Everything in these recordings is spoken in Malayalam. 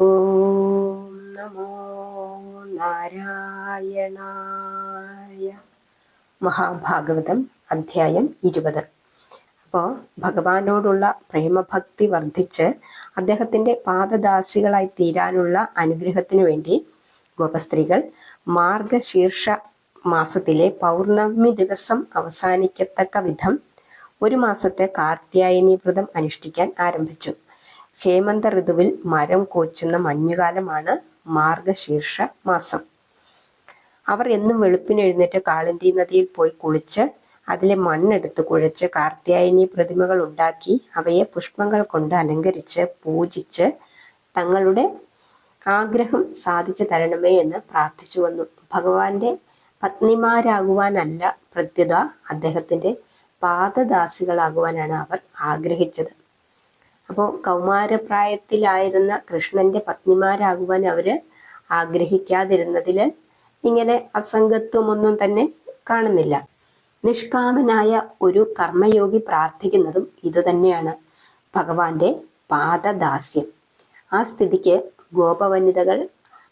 ഓം നമോ നാരായണായ. മഹാഭാഗവതം അധ്യായം ഇരുപത്. അപ്പോൾ ഭഗവാനോടുള്ള പ്രേമഭക്തി വർദ്ധിച്ച് അദ്ദേഹത്തിന്റെ പാദദാസികളായി തീരാനുള്ള അനുഗ്രഹത്തിനു വേണ്ടി ഗോപസ്ത്രീകൾ മാർഗശീർഷ മാസത്തിലെ പൗർണമി ദിവസം അവസാനിക്കത്തക്ക വിധം ഒരു മാസത്തെ കാർത്യായനി വ്രതം അനുഷ്ഠിക്കാൻ ആരംഭിച്ചു. ഹേമന്ത ഋതുവിൽ മരം കോച്ചുന്ന മഞ്ഞുകാലമാണ് മാർഗശീർഷ മാസം. അവർ എന്നും വെളുപ്പിനെഴുന്നേറ്റ് കാളിന്തി നദിയിൽ പോയി കുളിച്ച് അതിലെ മണ്ണെടുത്ത് കുഴച്ച് കാർത്യായനി പ്രതിമകൾ ഉണ്ടാക്കി അവയെ പുഷ്പങ്ങൾ കൊണ്ട് അലങ്കരിച്ച് പൂജിച്ച് തങ്ങളുടെ ആഗ്രഹം സാധിച്ചു തരണമേ എന്ന് പ്രാർത്ഥിച്ചു വന്നു. ഭഗവാന്റെ പത്നിമാരാകുവാനല്ല പ്രത്യുത അദ്ദേഹത്തിന്റെ പാദദാസികളാകുവാനാണ് അവർ ആഗ്രഹിച്ചത്. അപ്പോൾ കൗമാരപ്രായത്തിലായിരുന്ന കൃഷ്ണന്റെ പത്നിമാരാകുവാൻ അവർ ആഗ്രഹിക്കാതിരുന്നതിൽ ഇങ്ങനെ അസംഗത്വമൊന്നും തന്നെ കാണുന്നില്ല. നിഷ്കാമനായ ഒരു കർമ്മയോഗി പ്രാർത്ഥിക്കുന്നതും ഇതുതന്നെയാണ് ഭഗവാന്റെ പാദദാസ്യം. ആ സ്ഥിതിക്ക് ഗോപവനിതകൾ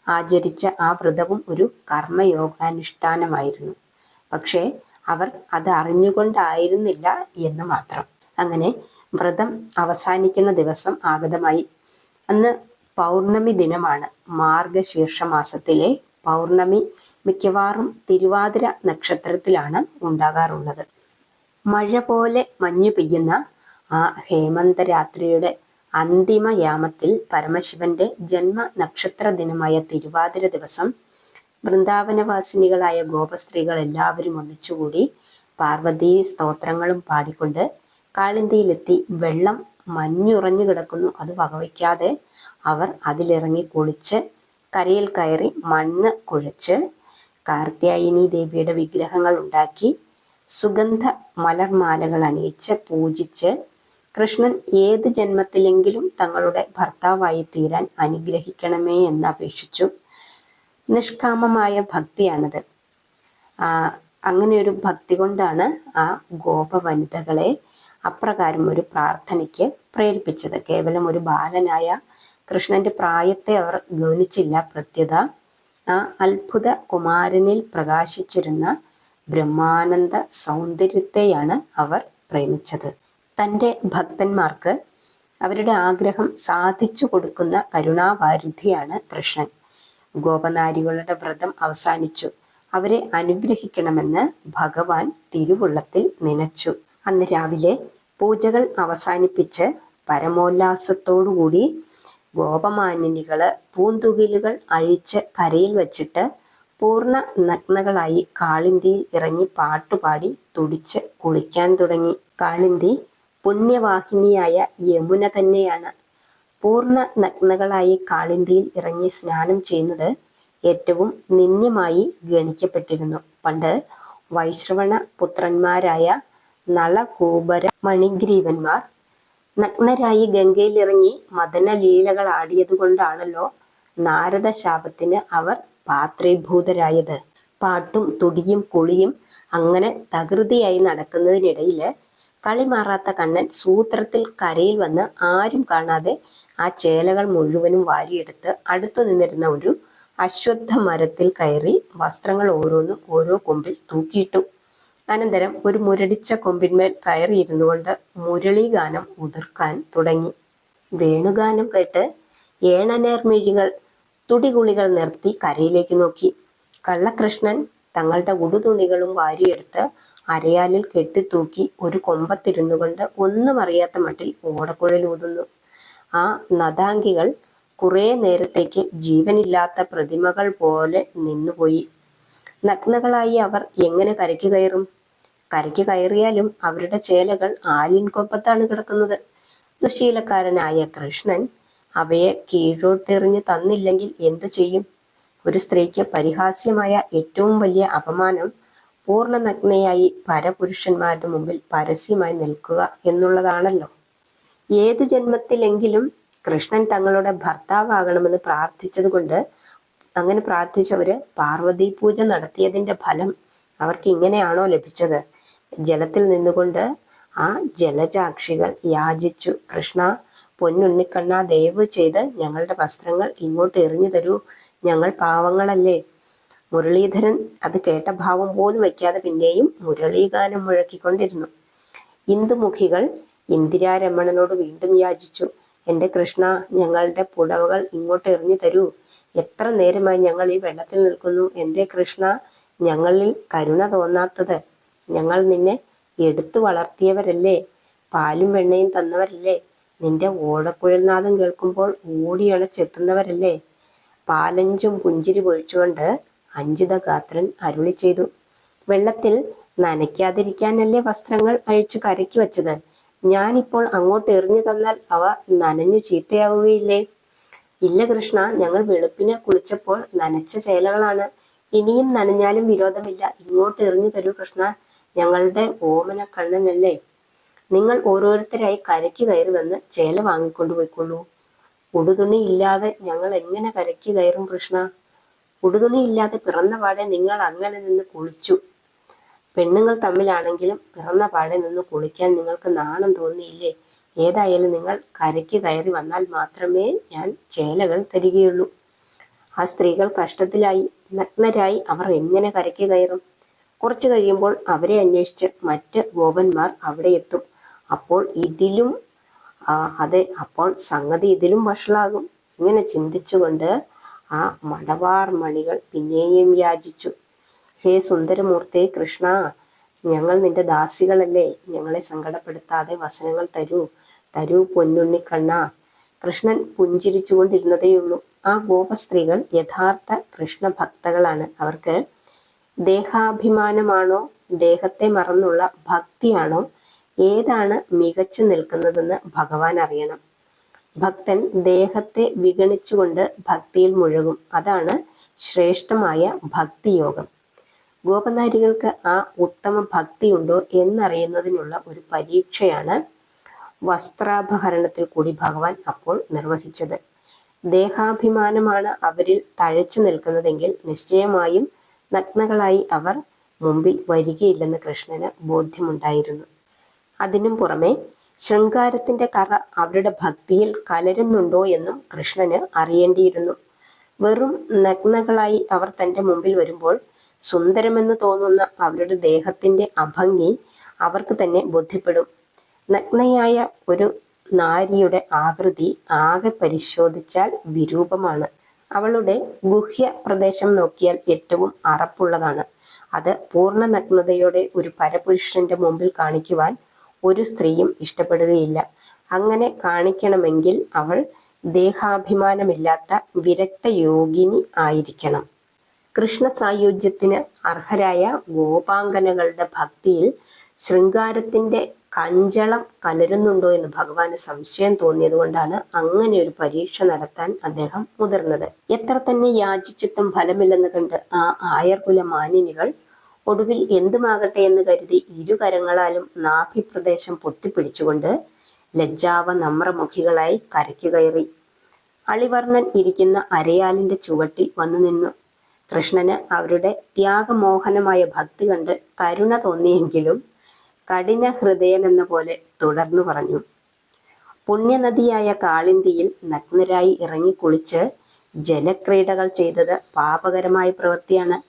ആചരിച്ച ആ വ്രതവും ഒരു കർമ്മയോഗാനുഷ്ഠാനമായിരുന്നു. പക്ഷേ അവർ അത് അറിഞ്ഞുകൊണ്ടായിരുന്നില്ല എന്ന് മാത്രം. അങ്ങനെ വ്രതം അവസാനിക്കുന്ന ദിവസം ആഗതമായി. അന്ന് പൗർണമി ദിനമാണ്. മാർഗശീർഷ മാസത്തിലെ പൗർണമി മിക്കവാറും തിരുവാതിര നക്ഷത്രത്തിലാണ് ഉണ്ടാകാറുള്ളത്. മഴ പോലെ മഞ്ഞു പെയ്യുന്ന ആ ഹേമന്തരാത്രിയുടെ അന്തിമ യാമത്തിൽ പരമശിവന്റെ ജന്മ നക്ഷത്ര ദിനമായ തിരുവാതിര ദിവസം വൃന്ദാവനവാസിനികളായ ഗോപസ്ത്രീകൾ എല്ലാവരും ഒന്നിച്ചുകൂടി പാർവതി സ്തോത്രങ്ങളും പാടിക്കൊണ്ട് കാളിന്തിയിലെത്തി വെള്ളം മഞ്ഞുറഞ്ഞു കിടക്കുന്നു. അത് വകവയ്ക്കാതെ അവർ അതിലിറങ്ങി കുളിച്ച് കരയിൽ കയറി മണ്ണ് കുഴച്ച് കാർത്യായനി ദേവിയുടെ വിഗ്രഹങ്ങൾ ഉണ്ടാക്കി സുഗന്ധ മലർമാലകൾ അണിയിച്ച് പൂജിച്ച് കൃഷ്ണൻ ഏത് ജന്മത്തിലെങ്കിലും തങ്ങളുടെ ഭർത്താവായി തീരാൻ അനുഗ്രഹിക്കണമേ എന്ന് അപേക്ഷിച്ചു. നിഷ്കാമമായ ഭക്തിയാണിത്. അങ്ങനെ ഒരു ഭക്തി കൊണ്ടാണ് ആ ഗോപ വനിതകളെ അപ്രകാരം ഒരു പ്രാർത്ഥനയ്ക്ക് പ്രേരിപ്പിച്ചത്. കേവലം ഒരു ബാലനായ കൃഷ്ണന്റെ പ്രായത്തെ അവർ ഗൗനിച്ചില്ല. പ്രത്യത ആ അത്ഭുത കുമാരനിൽ പ്രകാശിച്ചിരുന്ന ബ്രഹ്മാനന്ദ സൗന്ദര്യത്തെയാണ് അവർ പ്രേമിച്ചത്. തന്റെ ഭക്തന്മാർക്ക് അവരുടെ ആഗ്രഹം സാധിച്ചു കൊടുക്കുന്ന കരുണാവാരിധിയാണ് കൃഷ്ണൻ. ഗോപനാരികളുടെ വ്രതം അവസാനിച്ചു. അവരെ അനുഗ്രഹിക്കണമെന്ന് ഭഗവാൻ തിരുവുള്ളത്തിൽ നനച്ചു. അന്ന് രാവിലെ പൂജകൾ അവസാനിപ്പിച്ച് പരമോല്ലാസത്തോടുകൂടി ഗോപമാനിനികൾ പൂന്തുകിലുകൾ അഴിച്ച് കരയിൽ വച്ചിട്ട് പൂർണ നഗ്നകളായി കാളിന്തിയിൽ ഇറങ്ങി പാട്ടുപാടി തുടിച്ച് കുളിക്കാൻ തുടങ്ങി. കാളിന്തി പുണ്യവാഹിനിയായ യമുന തന്നെയാണ്. പൂർണ നഗ്നകളായി കാളിന്തിയിൽ ഇറങ്ങി സ്നാനം ചെയ്യുന്നത് ഏറ്റവും നിന്ദ്യമായി ഗണിക്കപ്പെട്ടിരുന്നു. പണ്ട് വൈശ്രവണ പുത്രന്മാരായ നളകൂപര മണിഗ്രീവന്മാർ. നഗ്നരായി ഗംഗയിലിറങ്ങി മദനലീലകൾ ആടിയതുകൊണ്ടാണല്ലോ നാരദ ശാപത്തിന് അവർ പാത്രീഭൂതരായത്. പാട്ടും തുടിയും കുളിയും അങ്ങനെ തകൃതിയായി നടക്കുന്നതിനിടയിൽ കളിമാറാത്ത കണ്ണൻ സൂത്രത്തിൽ കരയിൽ വന്ന് ആരും കാണാതെ ആ ചേലകൾ മുഴുവനും വാരിയെടുത്ത് അടുത്തു നിന്നിരുന്ന ഒരു അശ്വത്ഥ മരത്തിൽ കയറി വസ്ത്രങ്ങൾ ഓരോന്നും ഓരോ കൊമ്പിൽ തൂക്കിയിട്ടു. അനന്തരം ഒരു മുരടിച്ച കൊമ്പിന്മേൽ കയറിയിരുന്നു കൊണ്ട് മുരളീഗാനം ഉതിർക്കാൻ തുടങ്ങി. വേണുഗാനം കേട്ട് ഏണനേർമിഴികൾ തുടികുളികൾ നിർത്തി കരയിലേക്ക് നോക്കി. കള്ളകൃഷ്ണൻ തങ്ങളുടെ ഉടുതുണികളും വാരിയെടുത്ത് അരയാലിൽ കെട്ടിത്തൂക്കി ഒരു കൊമ്പത്തിരുന്നു കൊണ്ട് ഒന്നും അറിയാത്ത മട്ടിൽ ഓടക്കുഴൽ ഊതുന്നു. ആ നദാങ്കികൾ കുറെ നേരത്തേക്ക് ജീവനില്ലാത്ത പ്രതിമകൾ പോലെ നിന്നുപോയി. നഗ്നകളായി അവർ എങ്ങനെ കരയ്ക്ക് കയറും? കരയ്ക്ക് കയറിയാലും അവരുടെ ചേലകൾ ആലിൻകൊപ്പത്താണ് കിടക്കുന്നത്. ദുശീലക്കാരനായ കൃഷ്ണൻ അവയെ കീഴോട്ടെറിഞ്ഞു തന്നില്ലെങ്കിൽ എന്തു ചെയ്യും? ഒരു സ്ത്രീക്ക് പരിഹാസ്യമായ ഏറ്റവും വലിയ അപമാനം പൂർണ നഗ്നയായി പരപുരുഷന്മാരുടെ മുമ്പിൽ പരസ്യമായി നിൽക്കുക എന്നുള്ളതാണല്ലോ. ഏതു ജന്മത്തിലെങ്കിലും കൃഷ്ണൻ തങ്ങളുടെ ഭർത്താവാകണമെന്ന് പ്രാർത്ഥിച്ചതുകൊണ്ട് അങ്ങനെ പ്രാർത്ഥിച്ചവര് പാർവതി പൂജ നടത്തിയതിന്റെ ഫലം അവർക്ക് ഇങ്ങനെയാണോ ലഭിച്ചത്? ജലത്തിൽ നിന്നുകൊണ്ട് ആ ജലചാക്ഷികൾ യാചിച്ചു. കൃഷ്ണ പൊന്നുണ്ണിക്കണ്ണ ദയവ് ചെയ്ത് ഞങ്ങളുടെ വസ്ത്രങ്ങൾ ഇങ്ങോട്ട് എറിഞ്ഞു തരൂ. ഞങ്ങൾ പാവങ്ങളല്ലേ? മുരളീധരൻ അത് കേട്ട ഭാവം പോലും വയ്ക്കാതെ പിന്നെയും മുരളീഗാനം മുഴക്കിക്കൊണ്ടിരുന്നു. ഇന്ദുമുഖികൾ ഇന്ദിരാരമണനോട് വീണ്ടും യാചിച്ചു. എന്റെ കൃഷ്ണ ഞങ്ങളുടെ പുടവകൾ ഇങ്ങോട്ട് എറിഞ്ഞു തരൂ. എത്ര നേരമായി ഞങ്ങൾ ഈ വെള്ളത്തിൽ നിൽക്കുന്നു. എന്തേ കൃഷ്ണ ഞങ്ങളിൽ കരുണ തോന്നാത്തത്? ഞങ്ങൾ നിന്നെ എടുത്തു വളർത്തിയവരല്ലേ? പാലും വെണ്ണയും തന്നവരല്ലേ? നിന്റെ ഓടക്കുഴൽനാദം കേൾക്കുമ്പോൾ ഓടിയണച്ചെത്തുന്നവരല്ലേ? പാലഞ്ചും പുഞ്ചിരി പൊഴിച്ചുകൊണ്ട് അഞ്ചിത ഗാത്രൻ അരുളി ചെയ്തു. വെള്ളത്തിൽ നനയ്ക്കാതിരിക്കാനല്ലേ വസ്ത്രങ്ങൾ അഴിച്ചു കരക്കി വച്ചത്? ഞാനിപ്പോൾ അങ്ങോട്ട് എറിഞ്ഞു തന്നാൽ അവ നനഞ്ഞു ചീത്തയാവുകയില്ലേ? ഇല്ല കൃഷ്ണ ഞങ്ങൾ വെളുപ്പിനെ കുളിച്ചപ്പോൾ നനച്ച ചേലകളാണ്. ഇനിയും നനഞ്ഞാലും വിരോധമില്ല. ഇങ്ങോട്ട് എറിഞ്ഞു തരൂ കൃഷ്ണ. ഞങ്ങളുടെ ഓമന കണ്ണനല്ലേ? നിങ്ങൾ ഓരോരുത്തരായി കരയ്ക്ക് കയറി വന്ന് ചേല വാങ്ങിക്കൊണ്ടു പോയിക്കൊള്ളൂ. ഉടുതുണി ഇല്ലാതെ ഞങ്ങൾ എങ്ങനെ കരയ്ക്ക് കയറും കൃഷ്ണ? ഉടുതുണി ഇല്ലാതെ പിറന്ന പാടെ നിങ്ങൾ അങ്ങനെ നിന്ന് കുളിച്ചു. പെണ്ണുങ്ങൾ തമ്മിലാണെങ്കിലും പിറന്ന പാടെ നിന്ന് കുളിക്കാൻ നിങ്ങൾക്ക് നാണം തോന്നിയില്ലേ? ഏതായാലും നിങ്ങൾ കരയ്ക്ക് കയറി വന്നാൽ മാത്രമേ ഞാൻ ചേലകൾ തരികയുള്ളൂ. ആ സ്ത്രീകൾ കഷ്ടത്തിലായി നഗ്നരായി അവർ എങ്ങനെ കരയ്ക്ക് കയറും? കുറച്ചു കഴിയുമ്പോൾ അവരെ അന്വേഷിച്ച് മറ്റ് ഗോപന്മാർ അവിടെ എത്തും. അപ്പോൾ ഇതിലും അതെ അപ്പോൾ സംഗതി ഇതിലും വഷളാകും. ഇങ്ങനെ ചിന്തിച്ചുകൊണ്ട് ആ മടവാർ മണികൾ പിന്നെയും യാചിച്ചു. ഹേ സുന്ദരമൂർത്തി കൃഷ്ണ ഞങ്ങൾ നിന്റെ ദാസികളല്ലേ? ഞങ്ങളെ സങ്കടപ്പെടുത്താതെ വസനങ്ങൾ തരൂ. തരൂ പൊന്നുണ്ണിക്കണ്ണ കൃഷ്ണൻ പുഞ്ചിരിച്ചുകൊണ്ടിരുന്നതേയുള്ളൂ. ആ ഗോപസ്ത്രീകൾ യഥാർത്ഥ കൃഷ്ണ ഭക്തകളാണ് അവർക്ക് ദേഹാഭിമാനമാണോ? ദേഹത്തെ മറന്നുള്ള ഭക്തിയാണോ? ഏതാണ് മികച്ചു നിൽക്കുന്നതെന്ന് ഭഗവാൻ അറിയണം. ഭക്തൻ ദേഹത്തെ വിഗണിച്ചുകൊണ്ട് ഭക്തിയിൽ മുഴുകും. അതാണ് ശ്രേഷ്ഠമായ ഭക്തിയോഗം. ഗോപനാരികൾക്ക് ആ ഉത്തമ ഭക്തിയുണ്ടോ എന്നറിയുന്നതിനുള്ള ഒരു പരീക്ഷയാണ് വസ്ത്രാപഹരണത്തിൽ കൂടി ഭഗവാൻ അപ്പോൾ നിർവഹിച്ചത്. ദേഹാഭിമാനമാണ് അവരിൽ തഴച്ചു നിൽക്കുന്നതെങ്കിൽ നിശ്ചയമായും നഗ്നകളായി അവർ മുമ്പിൽ വരികയില്ലെന്ന് കൃഷ്ണന് ബോധ്യമുണ്ടായിരുന്നു. അതിനും പുറമെ ശൃംഗാരത്തിന്റെ കറ അവരുടെ ഭക്തിയിൽ കലരുന്നുണ്ടോ എന്നും കൃഷ്ണന് അറിയേണ്ടിയിരുന്നു. വെറും നഗ്നകളായി അവർ തന്റെ മുമ്പിൽ വരുമ്പോൾ സുന്ദരമെന്ന് തോന്നുന്ന അവരുടെ ദേഹത്തിന്റെ അഭംഗി അവർക്ക് തന്നെ ബോധ്യപ്പെടും. നഗ്നയായ ഒരു നാരിയുടെ ആകൃതി ആകെ പരിശോധിച്ചാൽ വിരൂപമാണ്. അവളുടെ ഗുഹ്യ പ്രദേശം നോക്കിയാൽ ഏറ്റവും അറപ്പുള്ളതാണ്. അത് പൂർണ നഗ്നതയോടെ ഒരു പരപുരുഷന്റെ മുമ്പിൽ കാണിക്കുവാൻ ഒരു സ്ത്രീയും ഇഷ്ടപ്പെടുകയില്ല. അങ്ങനെ കാണിക്കണമെങ്കിൽ അവൾ ദേഹാഭിമാനമില്ലാത്ത വിരക്ത യോഗിനി ആയിരിക്കണം. കൃഷ്ണ സായുജ്യത്തിന് അർഹരായ ഗോപാംഗനകളുടെ ഭക്തിയിൽ ശൃംഗാരത്തിന്റെ കഞ്ചളം കലരുന്നുണ്ടോ എന്ന് ഭഗവാന് സംശയം തോന്നിയത് കൊണ്ടാണ് അങ്ങനെ ഒരു പരീക്ഷ നടത്താൻ അദ്ദേഹം മുതിർന്നത്. എത്ര തന്നെ യാചിച്ചിട്ടും ഫലമില്ലെന്ന് കണ്ട് ആ ആയർകുല മാനിനികൾ ഒടുവിൽ എന്തുമാകട്ടെ എന്ന് കരുതി ഇരുകരങ്ങളാലും നാഭിപ്രദേശം പൊത്തിപ്പിടിച്ചുകൊണ്ട് ലജ്ജാവ നമ്രമുഖികളായി കരയ്ക്കു കയറി. അളിവർണൻ ഇരിക്കുന്ന അരയാലിന്റെ ചുവട്ടിൽ വന്നു നിന്നു. കൃഷ്ണന് അവരുടെ ത്യാഗമോഹനമായ ഭക്തി കണ്ട് കരുണ തോന്നിയെങ്കിലും കഠിന ഹൃദയൻ എന്ന പോലെ തുടർന്നു പറഞ്ഞു. പുണ്യനദിയായ കാളിന്തിയിൽ നഗ്നരായി ഇറങ്ങിക്കുളിച്ച് ജലക്രീഡകൾ ചെയ്തത് പാപകരമായ പ്രവൃത്തിയാണ്.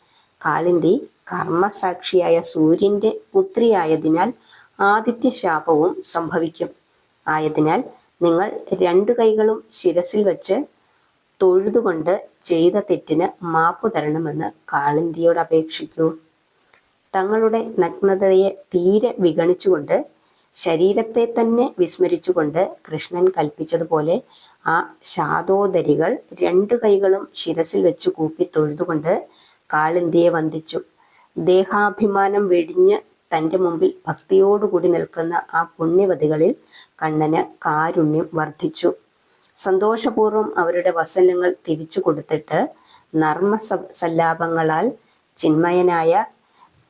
കാളിന്തി കർമ്മസാക്ഷിയായ സൂര്യന്റെ പുത്രിയായതിനാൽ ആദിത്യ ശാപവും സംഭവിക്കും. ആയതിനാൽ നിങ്ങൾ രണ്ടു കൈകളും ശിരസിൽ വച്ച് തൊഴുതുകൊണ്ട് ചെയ്ത തെറ്റിന് മാപ്പു തരണമെന്ന് കാളിന്തിയോട് അപേക്ഷിക്കൂ. തങ്ങളുടെ നഗ്നതയെ തീരെ വിഗണിച്ചുകൊണ്ട് ശരീരത്തെ തന്നെ വിസ്മരിച്ചുകൊണ്ട് കൃഷ്ണൻ കൽപ്പിച്ചതുപോലെ ആ ശാദോദരികൾ രണ്ടു കൈകളും ശിരസിൽ വെച്ച് കൂപ്പി തൊഴുതുകൊണ്ട് കാളിന്തിയെ വന്ദിച്ചു. ദേഹാഭിമാനം വെടിഞ്ഞ് തന്റെ മുമ്പിൽ ഭക്തിയോടുകൂടി നിൽക്കുന്ന ആ പുണ്യവതികളിൽ കണ്ണന് കാരുണ്യം വർദ്ധിച്ചു. സന്തോഷപൂർവം അവരുടെ വസനങ്ങൾ തിരിച്ചു കൊടുത്തിട്ട് നർമ്മ സല്ലാപങ്ങളാൽ ചിന്മയനായ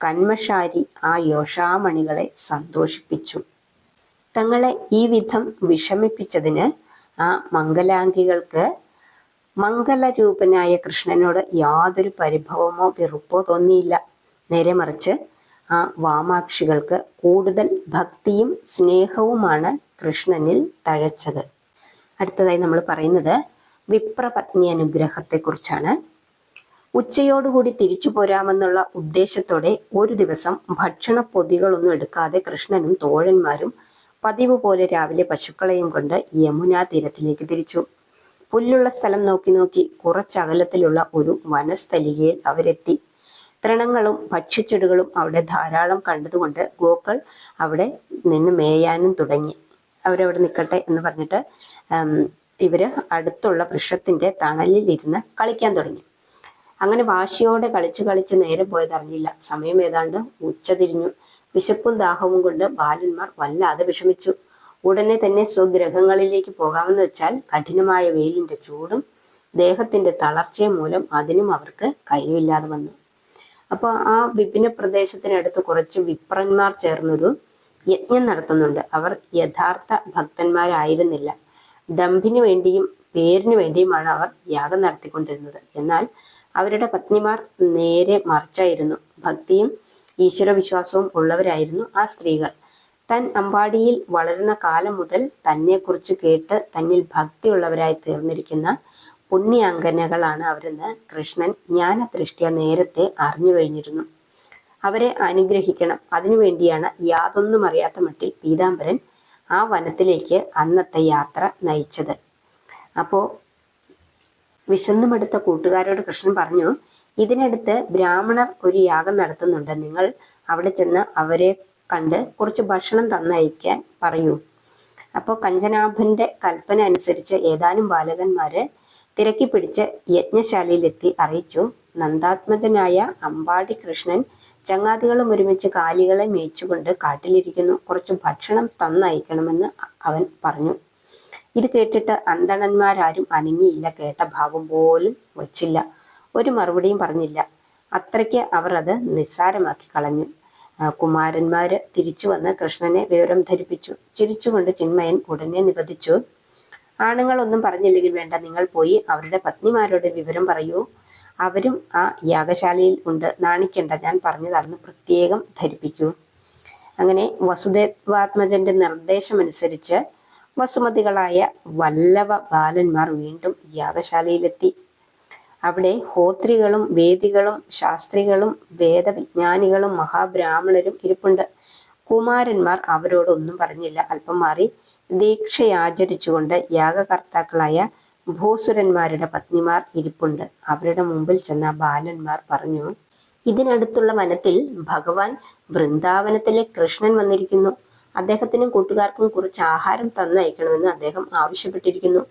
കന്മഷാരി ആ യോഷാമണികളെ സന്തോഷിപ്പിച്ചു. തങ്ങളെ ഈ വിധം വിഷമിപ്പിച്ചതിന് ആ മംഗലാംഗികൾക്ക് മംഗലരൂപനായ കൃഷ്ണനോട് യാതൊരു പരിഭവമോ വെറുപ്പോ തോന്നിയില്ല. നേരെ മറിച്ച് ആ വാമാക്ഷികൾക്ക് കൂടുതൽ ഭക്തിയും സ്നേഹവുമാണ് കൃഷ്ണനിൽ തഴച്ചത്. അടുത്തതായി നമ്മൾ പറയുന്നത് വിപ്രപത്നി അനുഗ്രഹത്തെക്കുറിച്ചാണ്. ഉച്ചയോടുകൂടി തിരിച്ചു പോരാമെന്നുള്ള ഉദ്ദേശത്തോടെ ഒരു ദിവസം ഭക്ഷണ പൊതികളൊന്നും എടുക്കാതെ കൃഷ്ണനും തോഴന്മാരും പതിവ് പോലെ രാവിലെ പശുക്കളെയും കൊണ്ട് യമുനാ തീരത്തിലേക്ക് തിരിച്ചു. പുല്ലുള്ള സ്ഥലം നോക്കി നോക്കി കുറച്ചകലത്തിലുള്ള ഒരു വനസ്ഥലികയിൽ അവരെത്തി. തൃണങ്ങളും ഭക്ഷ്യച്ചെടികളും അവിടെ ധാരാളം കണ്ടതുകൊണ്ട് ഗോക്കൾ അവിടെ നിന്ന് മേയാനും തുടങ്ങി. അവരവിടെ നിൽക്കട്ടെ എന്ന് പറഞ്ഞിട്ട് ഇവർ അടുത്തുള്ള വൃക്ഷത്തിന്റെ തണലിൽ ഇരുന്ന് കളിക്കാൻ തുടങ്ങി. അങ്ങനെ വാശിയോടെ കളിച്ച് കളിച്ച് നേരെ പോയതറിഞ്ഞില്ല സമയം ഏതാണ്ട് ഉച്ച തിരിഞ്ഞു വിശപ്പും ദാഹവും കൊണ്ട് ബാലന്മാർ വല്ലാതെ വിഷമിച്ചു. ഉടനെ തന്നെ സ്വഗ്രഹങ്ങളിലേക്ക് പോകാമെന്ന് വെച്ചാൽ കഠിനമായ വെയിലിന്റെ ചൂടും ദേഹത്തിന്റെ തളർച്ചയും മൂലം അതിനും അവർക്ക് കഴിവില്ലാതെ വന്നു. അപ്പോൾ ആ വിപിന പ്രദേശത്തിനടുത്ത് കുറച്ച് വിപ്രന്മാർ ചേർന്നൊരു യജ്ഞം നടത്തുന്നുണ്ട്. അവർ യഥാർത്ഥ ഭക്തന്മാരായിരുന്നില്ല. ഡംഭിന് വേണ്ടിയും പേരിനു വേണ്ടിയുമാണ് അവർ യാഗം നടത്തിക്കൊണ്ടിരുന്നത്. എന്നാൽ അവരുടെ പത്നിമാർ നേരെ മറിച്ചായിരുന്നു. ഭക്തിയും ഈശ്വരവിശ്വാസവും ഉള്ളവരായിരുന്നു ആ സ്ത്രീകൾ. തൻ അമ്പാടിയിൽ വളരുന്ന കാലം മുതൽ തന്നെക്കുറിച്ച് കേട്ട് തന്നിൽ ഭക്തിയുള്ളവരായി തീർന്നിരിക്കുന്ന പുണ്യാംഗനകളാണ് അവരെന്ന് കൃഷ്ണൻ ജ്ഞാനദൃഷ്ടിയ നേരത്തെ അറിഞ്ഞു കഴിഞ്ഞിരുന്നു. അവരെ അനുഗ്രഹിക്കണം. അതിനുവേണ്ടിയാണ് യാതൊന്നും അറിയാത്ത മട്ടിൽ പീതാംബരൻ ആ വനത്തിലേക്ക് അന്നത്തെ യാത്ര നയിച്ചത്. അപ്പോൾ വിശന്നുമെടുത്ത കൂട്ടുകാരോട് കൃഷ്ണൻ പറഞ്ഞു ഇതിനടുത്ത് ബ്രാഹ്മണർ ഒരു യാഗം നടത്തുന്നുണ്ട്. നിങ്ങൾ അവിടെ ചെന്ന് അവരെ കണ്ട് കുറച്ച് ഭക്ഷണം തന്നയക്കാൻ പറയൂ. അപ്പോൾ കഞ്ചനാഭന്റെ കൽപ്പന അനുസരിച്ച് ഏതാനും ബാലകന്മാര് തിരക്കി പിടിച്ച് യജ്ഞശാലയിലെത്തി അറിയിച്ചു. നന്ദാത്മജനായ അമ്പാടി കൃഷ്ണൻ ചങ്ങാതികളും ഒരുമിച്ച് കാലികളെ മേയിച്ചുകൊണ്ട് കാട്ടിലിരിക്കുന്നു. കുറച്ച് ഭക്ഷണം തന്നയക്കണമെന്ന് അവൻ പറഞ്ഞു. ഇത് കേട്ടിട്ട് അന്തണന്മാരാരും അനങ്ങിയില്ല. കേട്ട ഭാവം പോലും വച്ചില്ല. ഒരു മറുപടിയും പറഞ്ഞില്ല. അത്രയ്ക്ക് അവർ അത് നിസ്സാരമാക്കി കളഞ്ഞു. കുമാരന്മാര് തിരിച്ചു വന്ന് കൃഷ്ണനെ വിവരം ധരിപ്പിച്ചു. ചിരിച്ചുകൊണ്ട് ചിന്മയൻ ഉടനെ നിബന്ധിച്ചു ആണുങ്ങളൊന്നും പറഞ്ഞില്ലെങ്കിൽ വേണ്ട. നിങ്ങൾ പോയി അവരുടെ പത്നിമാരോട് വിവരം പറയൂ. അവരും ആ യാഗശാലയിൽ ഉണ്ട്. നാണിക്കേണ്ട. ഞാൻ പറഞ്ഞതാണെന്ന് പ്രത്യേകം ധരിപ്പിക്കൂ. അങ്ങനെ വസുദേവാത്മജന്റെ നിർദ്ദേശമനുസരിച്ച് വസുമതികളായ വല്ലവ ബാലന്മാർ വീണ്ടും യാഗശാലയിലെത്തി. അവിടെ ഹോത്രികളും വേദികളും ശാസ്ത്രികളും വേദവിജ്ഞാനികളും മഹാബ്രാഹ്മണരും ഇരിപ്പുണ്ട്. കുമാരന്മാർ അവരോടൊന്നും പറഞ്ഞില്ല. അല്പം മാറി ദീക്ഷയാചരിച്ചുകൊണ്ട് യാഗകർത്താക്കളായ ഭൂസുരന്മാരുടെ പത്നിമാർ ഇരിപ്പുണ്ട്. അവരുടെ മുമ്പിൽ ചെന്ന ബാലന്മാർ പറഞ്ഞു ഇതിനടുത്തുള്ള വനത്തിൽ ഭഗവാൻ വൃന്ദാവനത്തിലെ കൃഷ്ണൻ വന്നിരിക്കുന്നു. അദ്ദേഹത്തിനും കൂട്ടുകാർക്കും കുറച്ച് ആഹാരം തന്നയക്കണമെന്ന് അദ്ദേഹം ആവശ്യപ്പെട്ടിരിക്കുന്നു.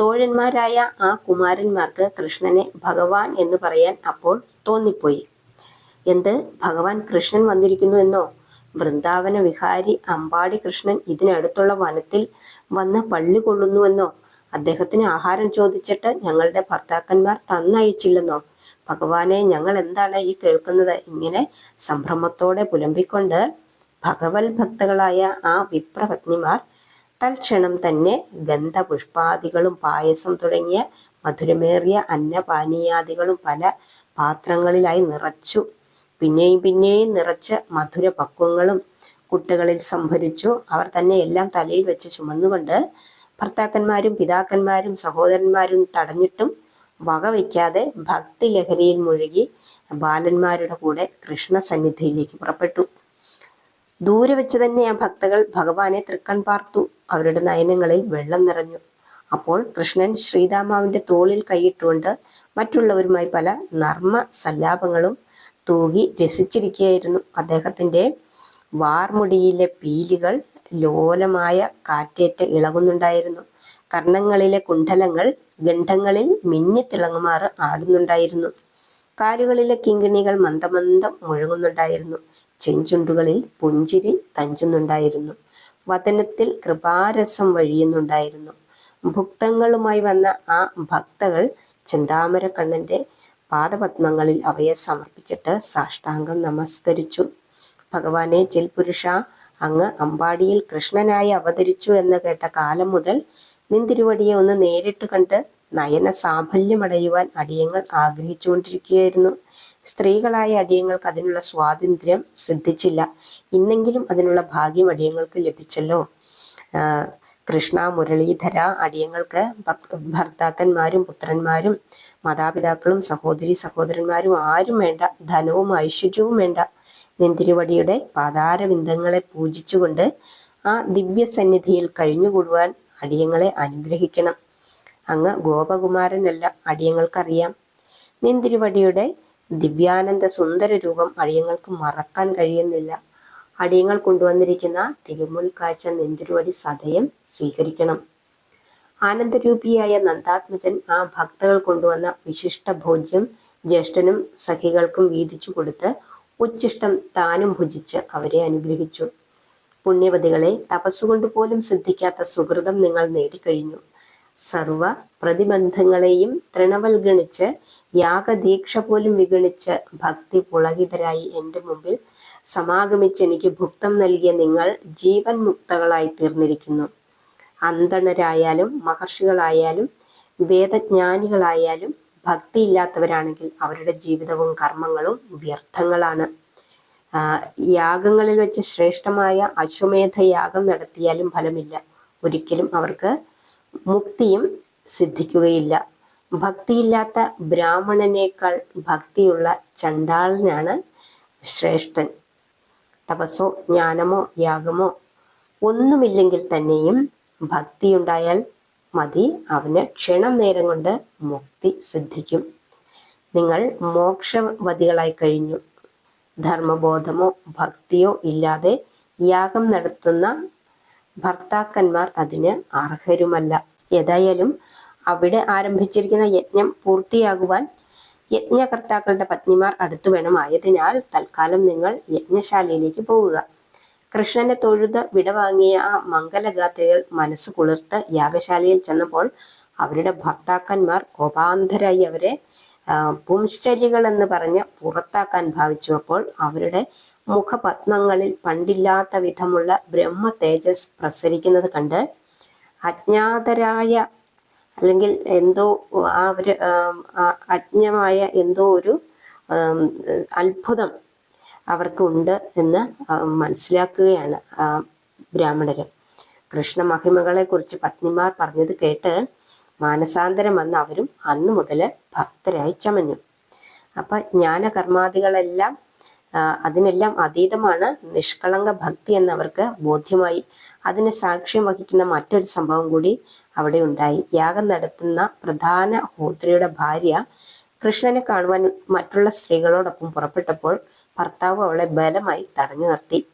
തോഴന്മാരായ ആ കുമാരന്മാർക്ക് കൃഷ്ണനെ ഭഗവാൻ എന്ന് പറയാൻ അപ്പോൾ തോന്നിപ്പോയി. എന്ത്? ഭഗവാൻ കൃഷ്ണൻ വന്നിരിക്കുന്നു എന്നോ? വൃന്ദാവന വിഹാരി അമ്പാടി കൃഷ്ണൻ ഇതിനടുത്തുള്ള വനത്തിൽ വന്ന് പള്ളി കൊള്ളുന്നുവെന്നോ അദ്ദേഹത്തിന് ആഹാരം ചോദിച്ചിട്ട് ഞങ്ങളുടെ ഭർത്താക്കന്മാർ തന്നയച്ചില്ലെന്നോ? ഭഗവാനെ ഞങ്ങൾ എന്താണ് ഈ കേൾക്കുന്നത്? ഇങ്ങനെ സംഭ്രമത്തോടെ പുലമ്പിക്കൊണ്ട് ഭഗവത് ഭക്തകളായ ആ വിപ്രപത്നിമാർ തൽക്ഷണം തന്നെ ഗന്ധപുഷ്പാദികളും പായസം തുടങ്ങിയ മധുരമേറിയ അന്നപാനീയാദികളും പല പാത്രങ്ങളിലായി നിറച്ചു. പിന്നെയും പിന്നെയും നിറച്ച് മധുരപക്വങ്ങളും കുട്ടികളിൽ സംഭരിച്ചു. അവർ തന്നെ എല്ലാം തലയിൽ വെച്ച് ചുമന്നുകൊണ്ട് ഭർത്താക്കന്മാരും പിതാക്കന്മാരും സഹോദരന്മാരും തടഞ്ഞിട്ടും വകവയ്ക്കാതെ ഭക്തി ലഹരിയിൽ മുഴുകി ബാലന്മാരുടെ കൂടെ കൃഷ്ണസന്നിധിയിലേക്ക് പുറപ്പെട്ടു. ദൂരെ വെച്ച് തന്നെ ആ ഭക്തകൾ ഭഗവാനെ തൃക്കൺ പാർത്തു. അവരുടെ നയനങ്ങളിൽ വെള്ളം നിറഞ്ഞു. അപ്പോൾ കൃഷ്ണൻ ശ്രീതാമാവിന്റെ തോളിൽ കൈയിട്ടുകൊണ്ട് മറ്റുള്ളവരുമായി പല നർമ്മ സല്ലാപങ്ങളും തൂകി രസിച്ചിരിക്കുകയായിരുന്നു. അദ്ദേഹത്തിന്റെ വാർമുടിയിലെ പീലികൾ ലോലമായ കാറ്റേറ്റ് ഇളകുന്നുണ്ടായിരുന്നു. കർണങ്ങളിലെ കുണ്ഡലങ്ങൾ മിന്നി മിന്നിത്തിളങ്ങുമാറ് ആടുന്നുണ്ടായിരുന്നു. കാലുകളിലെ കിങ്കിണികൾ മന്ദമന്ദം മുഴങ്ങുന്നുണ്ടായിരുന്നു. ചെഞ്ചുണ്ടുകളിൽ പുഞ്ചിരി തഞ്ചുന്നുണ്ടായിരുന്നു. വതനത്തിൽ കൃപാരസം വഴിയുന്നുണ്ടായിരുന്നു. ഭുക്തങ്ങളുമായി വന്ന ആ ഭക്തകൾ ചെന്താമരക്കണ്ണന്റെ പാദപത്മങ്ങളിൽ അവയെ സമർപ്പിച്ചിട്ട് സാഷ്ടാംഗം നമസ്കരിച്ചു. ഭഗവാനെ ചെൽപുരുഷ അങ്ങ് അമ്പാടിയിൽ കൃഷ്ണനായി അവതരിച്ചു എന്ന് കേട്ട കാലം മുതൽ നിൻ തിരുവടിയെ ഒന്ന് നേരിട്ട് കണ്ട് നയന സാഫല്യമടയുവാൻ അടിയങ്ങൾ ആഗ്രഹിച്ചുകൊണ്ടിരിക്കുകയായിരുന്നു. സ്ത്രീകളായ അടിയങ്ങൾക്ക് അതിനുള്ള സ്വാതന്ത്ര്യം സിദ്ധിച്ചില്ല. ഇന്നെങ്കിലും അതിനുള്ള ഭാഗ്യം അടിയങ്ങൾക്ക് ലഭിച്ചല്ലോ. കൃഷ്ണ മുരളീധര അടിയങ്ങൾക്ക് ഭർത്താക്കന്മാരും പുത്രന്മാരും മാതാപിതാക്കളും സഹോദരി സഹോദരന്മാരും ആരും വേണ്ട ധനവും ഐശ്വര്യവും വേണ്ട. നെന്തിരുവടിയുടെ പാതാരവിന്ദങ്ങളെ പൂജിച്ചുകൊണ്ട് ആ ദിവ്യസന്നിധിയിൽ കഴിഞ്ഞുകൂടുവാൻ അടിയങ്ങളെ അനുഗ്രഹിക്കണം. അങ്ങ് ഗോപകുമാരനല്ല അടിയങ്ങൾക്കറിയാം. നിന്തിരുവടിയുടെ ദിവ്യാനന്ദ സുന്ദര രൂപം അടിയങ്ങൾക്ക് മറക്കാൻ കഴിയുന്നില്ല. അടിയങ്ങൾ കൊണ്ടുവന്നിരിക്കുന്ന തിരുമുൽ കാഴ്ച നെന്തിരുവടി സതയം സ്വീകരിക്കണം. ആനന്ദരൂപിയായ നന്ദാത്മജൻ ആ ഭക്തകൾ കൊണ്ടുവന്ന വിശിഷ്ട ഭോജ്യം ജ്യേഷ്ഠനും സഖികൾക്കും വീതിച്ചു കൊടുത്ത് ഉച്ചിഷ്ടം താനും ഭുജിച്ച് അവരെ അനുഗ്രഹിച്ചു. പുണ്യവതികളെ തപസ്സുകൊണ്ട് പോലും സിദ്ധിക്കാത്ത സുഹൃതം നിങ്ങൾ നേടിക്കഴിഞ്ഞു. സർവ പ്രതിബന്ധങ്ങളെയും തൃണവൽഗണിച്ച് യാഗദീക്ഷ പോലും വിഗണിച്ച് ഭക്തി പുളകിതരായി എന്റെ മുമ്പിൽ സമാഗമിച്ച് എനിക്ക് ഭുക്തം നൽകിയ നിങ്ങൾ ജീവൻ മുക്തകളായി തീർന്നിരിക്കുന്നു. അന്തണരായാലും മഹർഷികളായാലും വേദജ്ഞാനികളായാലും ഭക്തിയില്ലാത്തവരാണെങ്കിൽ അവരുടെ ജീവിതവും കർമ്മങ്ങളും വ്യർത്ഥങ്ങളാണ്. യാഗങ്ങളിൽ വെച്ച് ശ്രേഷ്ഠമായ അശ്വമേധ യാഗം നടത്തിയാലും ഫലമില്ല. ഒരിക്കലും അവർക്ക് മുക്തിയും സിദ്ധിക്കുകയില്ല. ഭക്തിയില്ലാത്ത ബ്രാഹ്മണനേക്കാൾ ഭക്തിയുള്ള ചണ്ടാളനാണ് ശ്രേഷ്ഠൻ. തപസ്സോ ജ്ഞാനമോ യാഗമോ ഒന്നുമില്ലെങ്കിൽ തന്നെയും ഭക്തിയുണ്ടായാൽ മതി. അവന് ക്ഷണം നേരം കൊണ്ട് മുക്തി സിദ്ധിക്കും. നിങ്ങൾ മോക്ഷവതികളായി കഴിഞ്ഞു. ധർമ്മബോധമോ ഭക്തിയോ ഇല്ലാതെ യാഗം നടത്തുന്ന ഭർത്താക്കന്മാർ അതിന് അർഹരുമല്ല. ഏതായാലും അവിടെ ആരംഭിച്ചിരിക്കുന്ന യജ്ഞം പൂർത്തിയാകുവാൻ യജ്ഞകർത്താക്കളുടെ പത്നിമാർ അടുത്തു വേണം ആയതിനാൽ തൽക്കാലം നിങ്ങൾ യജ്ഞശാലയിലേക്ക് പോവുക. കൃഷ്ണനെ തൊഴുത് വിടവാങ്ങിയ ആ മംഗലഗാത്രികൾ മനസ്സ് കുളിർത്ത് യാഗശാലയിൽ ചെന്നപ്പോൾ അവരുടെ ഭർത്താക്കന്മാർ കോപാന്തരായി അവരെ പുംശ്ചര്യകൾ എന്ന് പറഞ്ഞ് പുറത്താക്കാൻ ഭാവിച്ചു. അപ്പോൾ അവരുടെ മുഖപത്മങ്ങളിൽ പണ്ടില്ലാത്ത വിധമുള്ള ബ്രഹ്മ തേജസ് പ്രസരിക്കുന്നത് കണ്ട് അജ്ഞാതരായ അല്ലെങ്കിൽ എന്തോ ആ ഒരു അജ്ഞമായ എന്തോ ഒരു അത്ഭുതം അവർക്കുണ്ട് എന്ന് മനസ്സിലാക്കുകയാണ് ബ്രാഹ്മണര്. കൃഷ്ണ മഹിമകളെ കുറിച്ച് പത്നിമാർ പറഞ്ഞത് കേട്ട് മാനസാന്തരം വന്ന് അവരും അന്നു മുതൽ ഭക്തരായി ചമഞ്ഞു. അപ്പൊ ജ്ഞാനകർമാദികളെല്ലാം അതിനെല്ലാം അതീതമാണ് നിഷ്കളങ്ക ഭക്തി എന്നവർക്ക് ബോധ്യമായി. അതിന് സാക്ഷ്യം വഹിക്കുന്ന മറ്റൊരു സംഭവം കൂടി അവിടെ ഉണ്ടായി. യാഗം നടത്തുന്ന പ്രധാന ഹോത്രിയുടെ ഭാര്യ കൃഷ്ണനെ കാണുവാൻ മറ്റുള്ള സ്ത്രീകളോടൊപ്പം പുറപ്പെട്ടപ്പോൾ ഭർത്താവ് അവളെ ബലമായി തടഞ്ഞു നിർത്തി.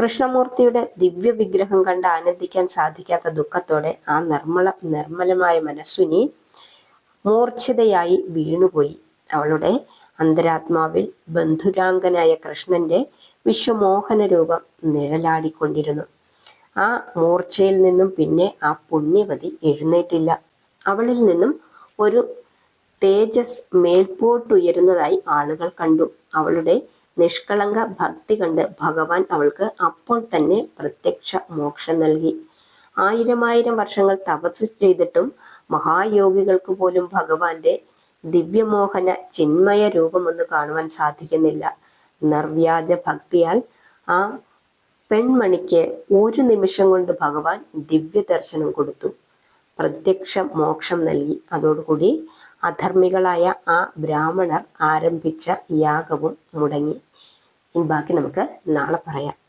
കൃഷ്ണമൂർത്തിയുടെ ദിവ്യ വിഗ്രഹം കണ്ട് ആനന്ദിക്കാൻ സാധിക്കാത്ത ദുഃഖത്തോടെ ആ നിർമ്മല നിർമ്മലമായ മനസ്സിനി മൂർച്ഛിതയായി വീണുപോയി. അവളുടെ അന്തരാത്മാവിൽ ബന്ധുരാംഗനായ കൃഷ്ണന്റെ വിശ്വമോഹന രൂപം നിഴലാടിക്കൊണ്ടിരുന്നു. ആ മൂർച്ചയിൽ നിന്നും പിന്നെ ആ പുണ്യവതി എഴുന്നേറ്റില്ല. അവളിൽ നിന്നും ഒരു തേജസ് മേൽപോട്ടുയരുന്നതായി ആളുകൾ കണ്ടു. അവളുടെ നിഷ്കളങ്ക ഭക്തി കണ്ട് ഭഗവാൻ അവൾക്ക് അപ്പോൾ തന്നെ പ്രത്യക്ഷ മോക്ഷം നൽകി. ആയിരമായിരം വർഷങ്ങൾ തപസ് ചെയ്തിട്ടും മഹായോഗികൾക്ക് പോലും ഭഗവാന്റെ ദിവ്യമോഹന ചിന്മയ രൂപമൊന്ന് കാണുവാൻ സാധിക്കുന്നില്ല. നിർവ്യാജ ഭക്തിയാൽ ആ പെൺമണിക്ക് ഒരു നിമിഷം കൊണ്ട് ഭഗവാൻ ദിവ്യ ദർശനം കൊടുത്തു. പ്രത്യക്ഷ മോക്ഷം നൽകി. അതോടുകൂടി അധർമ്മികളായ ആ ബ്രാഹ്മണർ ആരംഭിച്ച യാഗവും മുടങ്ങി. ഇനി ബാക്കി നമുക്ക് നാളെ പറയാം.